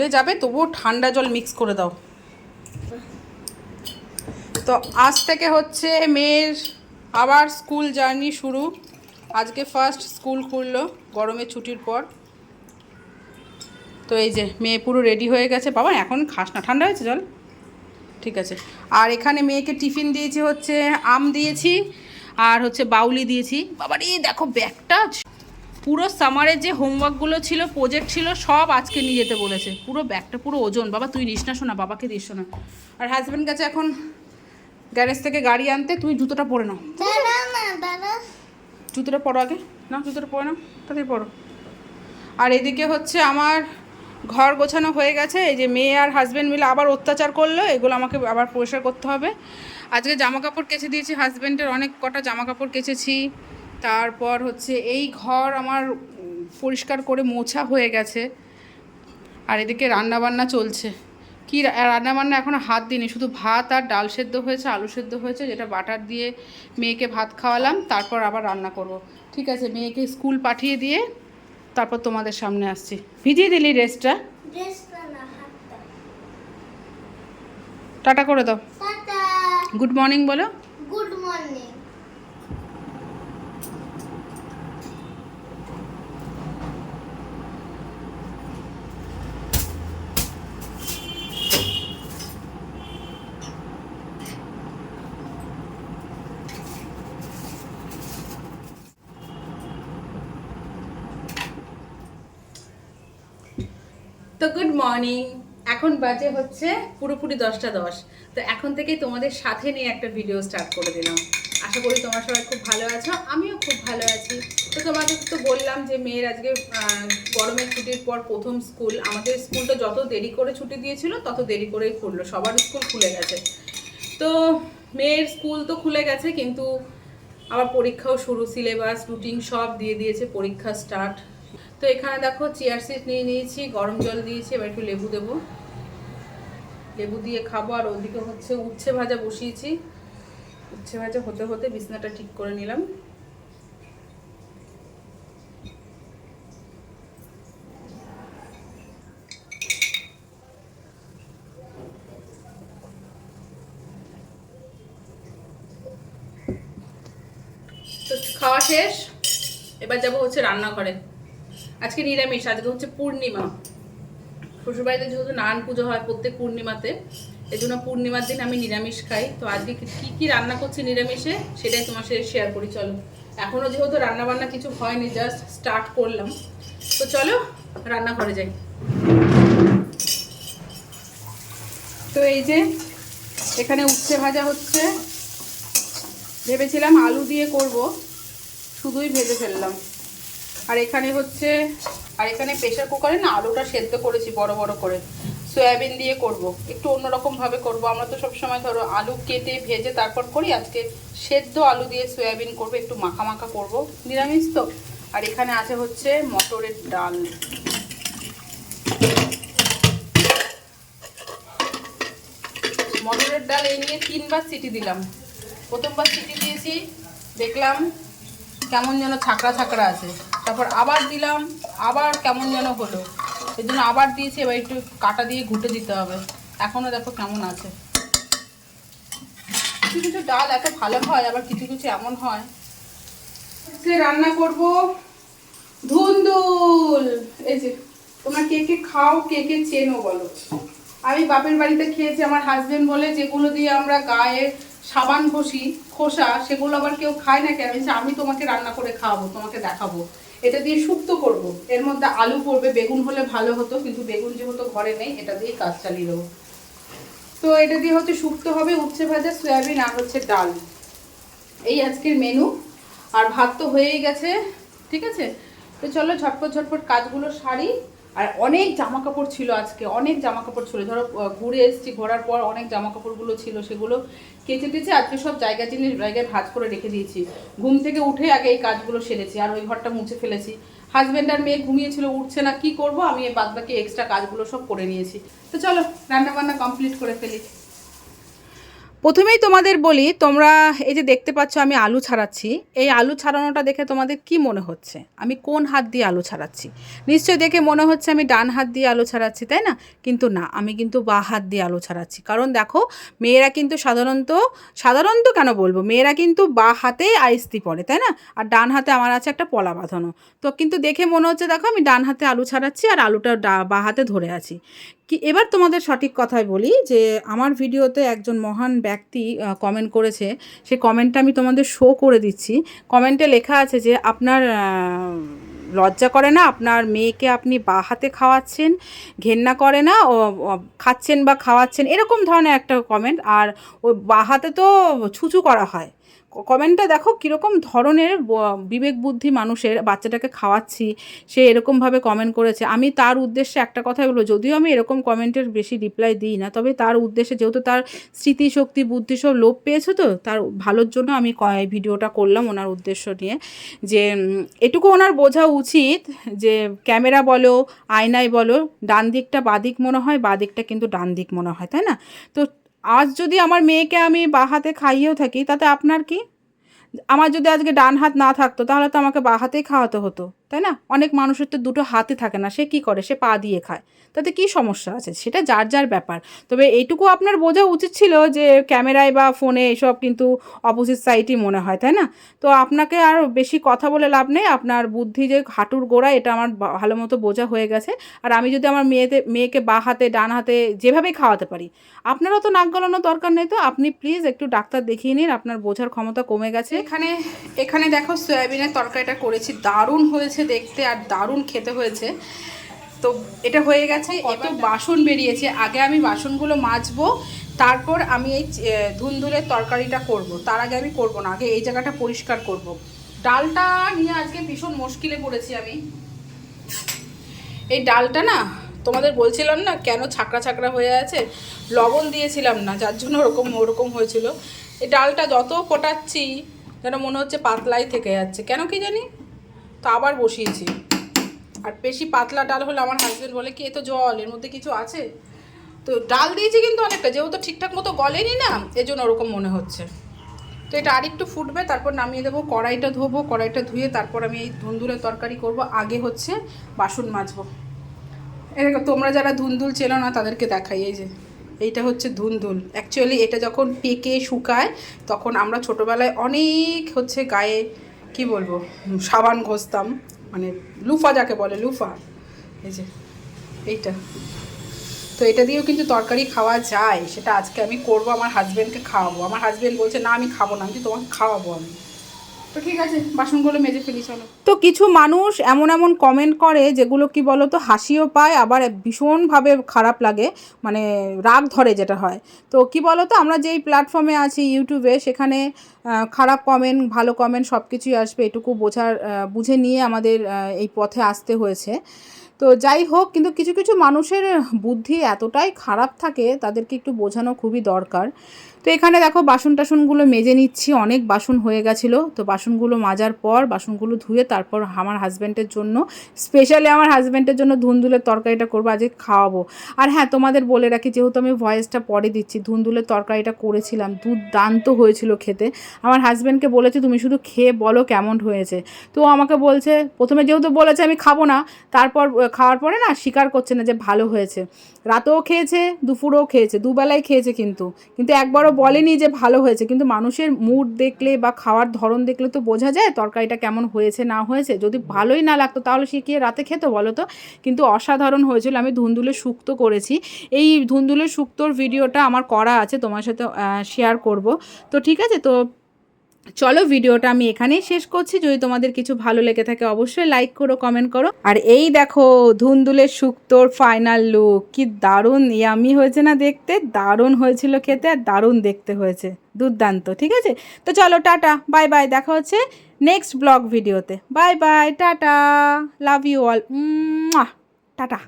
স্কুলে যাবে, তবুও ঠান্ডা জল মিক্স করে দাও। তো আজ থেকে হচ্ছে মেয়ের আবার স্কুল জার্নি শুরু। আজকে ফার্স্ট স্কুল খুললো গরমের ছুটির পর। তো এই যে, মেয়ে পুরো রেডি হয়ে গেছে। বাবা, এখন খাস না, ঠান্ডা হয়েছে জল? ঠিক আছে। আর এখানে মেয়েকে টিফিন দিয়েছি হচ্ছে, আম দিয়েছি, আর হচ্ছে বাউলি দিয়েছি। বাবার এই দেখো ব্যাগটা পুরো সামারের যে হোমওয়ার্কগুলো ছিল প্রজেক্ট ছিল সব আজকে নিয়ে যেতে বলেছে। পুরো ব্যাগটা পুরো ওজন। বাবা তুই নিস না শোনা বাবাকে দিস না আর হাজব্যান্ড কাছে এখন গ্যারেজ থেকে গাড়ি আনতে তুমি জুতোটা পরে নাও। জুতোটা পরো আগে। না জুতোটা পরে নাও তাড়াতাড়ি পরো। আর এদিকে হচ্ছে আমার ঘর গোছানো হয়ে গেছে। এই যে মেয়ে আর হাজব্যান্ড মিলে আবার অত্যাচার করল এগুলো আমাকে আবার পরিষ্কার করতে হবে। আজকে জামা কাপড় কেচে দিয়েছি হাজব্যান্ডের অনেক কটা জামা কাপড় কেচেছি। তারপর হচ্ছে এই ঘর আমার পরিষ্কার করে মোছা হয়ে গেছে। আর এদিকে রান্নাবান্না চলছে। কি রান্না বান্না এখনও হাত দিইনি শুধু ভাত আর ডাল সেদ্ধ হয়েছে আলু সেদ্ধ হয়েছে যেটা বাটার দিয়ে মেয়েকে ভাত খাওয়ালাম তারপর আবার রান্না করব। ঠিক আছে মেয়েকে স্কুল পাঠিয়ে দিয়ে তারপর তোমাদের সামনে আসছি। ভিজিয়ে দিলি ড্রেসটা? হাতটা টাটা করে দাও। গুড মর্নিং বলো। Good morning. তো গুড মর্নিং এখন বাজে হচ্ছে পুরোপুরি দশটা দশ। তো এখন থেকেই তোমাদের সাথে নিয়ে একটা ভিডিও স্টার্ট করে দিলাম। আশা করি তোমার সবাই খুব ভালো আছো, আমিও খুব ভালো আছি। তো তোমাদের তো বললাম যে মেয়ের আজকে গরমের ছুটির পর প্রথম স্কুল আমাদের স্কুলটা যত দেরি করে ছুটি দিয়েছিল, তত দেরি করেই খুললো। সবার স্কুল খুলে গেছে। তো মেয়ের স্কুল তো খুলে গেছে, কিন্তু আবার পরীক্ষাও শুরু। সিলেবাস রুটিন সব দিয়ে দিয়েছে, পরীক্ষা স্টার্ট তো এখানে দেখো চেয়ার সিট নিয়ে নিয়েছি, গরম জল দিয়েছি, এবার একটু লেবু দেবো। লেবু দিয়ে খাব, আর ওদিকে হচ্ছে উচ্ছে ভাজা বসিয়েছি। উচ্ছে ভাজা হতে হতে বিছনাটা ঠিক করে নিলাম। খাওয়া শেষ। এবার যাব হচ্ছে রান্নাঘরে। আজকে নিরামিষ, আজকে হচ্ছে পূর্ণিমা। শ্বশুরবাড়িতে যেহেতু নারায়ণ পুজো হয় প্রত্যেক পূর্ণিমাতে এই জন্য পূর্ণিমার দিন আমি নিরামিষ খাই। তো আজকে কি, কি- রান্না করছি নিরামিষে? সেটাই তোমার সাথে শেয়ার করি, চলো। এখনও যেহেতু রান্না বান্না কিছু হয়নি জাস্ট স্টার্ট করলাম। তো চলো, রান্নাঘরে যাই। তো এই যে, এখানে উচ্ছে ভাজা হচ্ছে। ভেবেছিলাম আলু দিয়ে করব, শুধুই ভেজে ফেললাম। আর এখানে হচ্ছে, আর এখানে প্রেশার কুকারে না আলুটা সেদ্ধ করেছি, বড় বড় করে। সয়াবিন দিয়ে করব। একটু অন্যরকম ভাবে করব। আমরা তো সব সময় ধরো আলু কেটে, ভেজে তারপর করি। আজকে সেদ্ধ আলু দিয়ে সয়াবিন করব, একটু মাখা মাখা করব। নিরামিষ তো? আর এখানে আছে হচ্ছে মটরের ডাল। মটরের ডাল এই নিয়ে তিনবার সিটি দিলাম। প্রথমবার সিটি দিয়েছি, দেখলাম কেমন যেন ছাকড়া ছাকড়া আছে। তারপর আবার দিলাম, আবার কেমন যেন হলো। এই জন্য আবার দিয়েছি, এবার একটু কাটা দিয়ে ঘুটে দিতে হবে। এখনও দেখো কেমন আছে। কিছু কিছু ডাল এত ভালো হয়, আবার কিছু কিছু এমন হয়। আজকে রান্না করব ধুন্দুল। এই যে, তোমরা কে কে খাও, কে কে চেনো বলো। আমি বাপের বাড়িতে খেয়েছি, আমার হাজবেন্ড বলে যেগুলো দিয়ে আমরা গায়ে সাবান ঘষি, খোসা, সেগুলো আবার কেউ খায় না কেন আমি তোমাকে রান্না করে খাওয়াবো, তোমাকে দেখাবো। এটা দিয়ে শুক্তো করব। এর মধ্যে আলু পড়বে, বেগুন হলে ভালো হতো, কিন্তু বেগুন যেহেতু ঘরে নেই, এটা দিয়ে কাজ চালিয়ে দেবো। তো এটা দিয়ে হচ্ছে শুক্তো হবে, উচ্ছে ভাজা, সয়াবিন আর হচ্ছে ডাল। এই আজকের মেনু আর ভাত তো হয়েই গেছে, ঠিক আছে? তো চলো ঝটপট ঝটপট কাজগুলো সারি। আর অনেক জামা কাপড় ছিল আজকে, অনেক জামা কাপড় ছিল। ধরো ঘুরে এসেছি, ঘোরার পর অনেক জামা কাপড়গুলো ছিল, সেগুলো কেচে টেচে আজকে সব জায়গা জিনিস জায়গায় ভাজ করে রেখে দিয়েছি। ঘুম থেকে উঠে আগে এই কাজগুলো সেরেছি, আর ওই ঘরটা মুছে ফেলেছি। হাজব্যান্ড আর মেয়ে ঘুমিয়েছিল, উঠছে না, কি করব? আমি বাদ বাকি এক্সট্রা কাজগুলো সব করে নিয়েছি। তো চলো রান্না বান্না কমপ্লিট করে ফেলি। প্রথমেই তোমাদের বলি, তোমরা এই যে দেখতে পাচ্ছ আমি আলু ছাড়াচ্ছি। এই আলু ছাড়ানোটা দেখে তোমাদের কি মনে হচ্ছে? আমি কোন হাত দিয়ে আলু ছাড়াচ্ছি? নিশ্চয়ই দেখে মনে হচ্ছে আমি ডান হাত দিয়ে আলু ছাড়াচ্ছি, তাই না? কিন্তু না, আমি কিন্তু বা হাত দিয়ে আলু ছাড়াচ্ছি। কারণ দেখো, মেয়েরা কিন্তু সাধারণত সাধারণত কেন বলব? মেয়েরা কিন্তু বা হাতে আইস্তি পড়ে তাই না? আর ডান হাতে আমার আছে একটা পলা বাঁধানো। তো কিন্তু দেখে মনে হচ্ছে, দেখো, আমি ডান হাতে আলু ছাড়াচ্ছি আর আলুটা ডা- বা হাতে ধরে আছি। কি, এবার তোমাদের সঠিক কথাই বলি যে আমার ভিডিওতে একজন মহান ব্যক্তি কমেন্ট করেছে। সে কমেন্টটা আমি তোমাদের শো করে দিচ্ছি। কমেন্টে লেখা আছে যে আপনার লজ্জা করে না, আপনার মেয়েকে আপনি বা হাতে খাওয়াচ্ছেন, ঘেন্না করে না, ও খাচ্ছেন বা খাওয়াচ্ছেন, এরকম ধরনের একটা কমেন্ট আর ওই বা হাতে তো ছুচু করা হয়। কমেন্টটা দেখো কীরকম ধরনের বিবেক বুদ্ধি মানুষের, বাচ্চাটাকে খাওয়াচ্ছি, সে এরকমভাবে কমেন্ট করেছে। আমি তার উদ্দেশ্যে একটা কথাই বলব, যদিও আমি এরকম কমেন্টের বেশি রিপ্লাই দিই না, তবে তার উদ্দেশ্যে যেহেতু তার স্মৃতিশক্তি বুদ্ধি সব লোপ পেয়েছে তো, তার ভালোর জন্য আমি ভিডিওটা করলাম ওনার উদ্দেশ্য নিয়ে, যে এটুকু ওনার বোঝা উচিত যে ক্যামেরা বলো, আয়নায় বলো ডান দিকটা বাদিক মনে হয়, বাদিকটা কিন্তু ডান দিক মনে হয়, তাই না? তো আজ যদি আমার মেয়েকে আমি বা হাতে খাইয়েও থাকি, তাতে আপনার কি? আমার যদি আজকে ডান হাত না থাকতো, তাহলে তো আমাকে বা হাতেই খাওয়াতে হতো। তাই না? অনেক মানুষের তো দুটো হাতে থাকে না, সে কি করে? সে পা দিয়ে খায়। তাতে কি সমস্যা আছে? সেটা যার যার ব্যাপার। তবে এইটুকু আপনার বোঝা উচিত ছিল যে ক্যামেরায় বা ফোনে এসব কিন্তু অপোজিট সাইডই মনে হয়, তাই না? তো আপনাকে আর বেশি কথা বলে লাভ নেই। আপনার বুদ্ধি যে হাঁটুর গোড়া, এটা আমার ভালো মতো বোঝা হয়ে গেছে। আর আমি যদি আমার মেয়েতে, মেয়েকে বা হাতে, ডান হাতে যেভাবেই খাওয়াতে পারি, আপনারও তো নাক গলানোর দরকার নেই তো? আপনি প্লিজ একটু ডাক্তার দেখিয়ে নিন। আপনার বোঝার ক্ষমতা কমে গেছে। এখানে এখানে দেখো, সয়াবিনের তরকারিটা করেছি। দারুণ হয়েছে। দেখতে আর দারুণ খেতে হয়েছে। তো এটা হয়ে গেছে কত বাসন বেরিয়েছে। আগে আমি বাসনগুলো মাজবো, তারপর আমি এই ধুন্দুলের তরকারিটা করব। তার আগে আমি করব না, আগে এই জায়গাটা পরিষ্কার করব। ডালটা নিয়ে আজকে ভীষণ মুশকিলে পড়েছি আমি। এই ডালটা না, তোমাদের বলছিলাম না কেন ছাকড়া ছাকড়া হয়ে আছে? লবণ দিয়েছিলাম না, যার জন্য ওরকম ওরকম হয়েছিল। এই ডালটা যত ফোটাচ্ছি, যেন মনে হচ্ছে পাতলাই থেকে যাচ্ছে। কেন কি জানি? তো আবার বসিয়েছি। আর বেশি পাতলা ডাল হলে আমার হাজবেন্ড বলে, কি এ তো জল, এর মধ্যে কিছু আছে? তো ডাল দিয়েছি কিন্তু অনেকটা, যেহেতু ঠিকঠাক মতো গলেনি না, এজন্য ওরকম মনে হচ্ছে। তো এটা আরেকটু ফুটবে, তারপর নামিয়ে দেবো, কড়াইটা ধোবো, কড়াইটা ধুয়ে তারপর আমি এই ধুন্দুলের তরকারি করব। আগে হচ্ছে বাসন মাজবো। এরকম তোমরা যারা ধুন্দুল চেনো না, তাদেরকে দেখাই, এই যে। এইটা হচ্ছে ধুন্দুল। অ্যাকচুয়ালি এটা যখন পেকে শুকায়, তখন আমরা ছোটোবেলায় অনেক হচ্ছে গায়ে কি বলব, সাবান ঘষতাম মানে লুফা যাকে বলে, লুফা। এই যে, এইটা। তো এটা দিয়েও কিন্তু তরকারি খাওয়া যায়, সেটা আজকে আমি করব, আমার হাজব্যান্ডকে খাওয়াবো। আমার হাজব্যান্ড বলছে, না, আমি খাব না, আমি তোমাকে খাওয়াবো আমি। তো ঠিক আছে তো কিছু মানুষ এমন এমন কমেন্ট করে যেগুলো কি বলো তো হাসিও পায়, আবার ভীষণভাবে খারাপ লাগে মানে রাগ ধরে যেটা হয়। তো কি বলো তো আমরা যেই প্ল্যাটফর্মে আছি ইউটিউবে সেখানে খারাপ কমেন্ট ভালো কমেন্ট সব কিছুই আসবে, এটুকু বোঝার বুঝে নিয়ে আমাদের এই পথে আসতে হয়েছে। তো যাই হোক, কিন্তু কিছু কিছু মানুষের বুদ্ধি এতটাই খারাপ থাকে, তাদেরকে একটু বোঝানো খুবই দরকার। তো এখানে দেখো, বাসন টাসনগুলো মেজে নিচ্ছি, অনেক বাসন হয়ে গেছিল। তো বাসনগুলো মাজার পর, বাসনগুলো ধুয়ে তারপর আমার হাজব্যান্ডের জন্য স্পেশালি আমার হাজব্যান্ডের জন্য ধুন্দুলের তরকারিটা করব, আজকে খাওয়াবো। আর হ্যাঁ তোমাদের বলে রাখি, যেহেতু আমি ভয়েসটা পরে দিচ্ছি, ধুন্দুলের তরকারিটা করেছিলাম, দুর্দান্ত হয়েছিল খেতে। আমার হাজব্যান্ডকে বলেছে, তুমি শুধু খেয়ে বলো কেমন হয়েছে। তো আমাকে বলছে, প্রথমে যেহেতু বলেছে আমি খাব না, তারপর খাওয়ার পরে না স্বীকার করছে না যে ভালো হয়েছে। রাতেও খেয়েছে, দুপুরেও খেয়েছে দুবেলায় খেয়েছে কিন্তু। কিন্তু একবারও বলেনি যে ভালো হয়েছে। কিন্তু মানুষের মুড দেখলে বা খাওয়ার ধরন দেখলে তো বোঝা যায় তরকারিটা কেমন হয়েছে, না হয়েছে। যদি ভালোই না লাগতো তাহলে সে কি রাতে খেতো বলো তো? কিন্তু অসাধারণ হয়েছিল। আমি ধুন্দুলের শুক্তো করেছি। এই ধুন্দুলে শুক্তোর ভিডিওটা আমার করা আছে, তোমার সাথে শেয়ার করব। তো ঠিক আছে, তো চলো ভিডিওটা আমি এখানেই শেষ করছি। যদি তোমাদের কিছু ভালো লেগে থাকে অবশ্যই লাইক করো কমেন্ট করো। আর এই দেখো ধুন্দুলের শুক্তোর ফাইনাল লুক কি দারুণ ইয়ামি হয়েছে না দেখতে? দারুণ হয়েছিল খেতে আর দারুণ দেখতে হয়েছে। দুর্দান্ত, ঠিক আছে? তো চলো, টাটা। বাই বাই দেখা হচ্ছে নেক্সট ব্লগ ভিডিওতে bye bye tata. Love you all tata.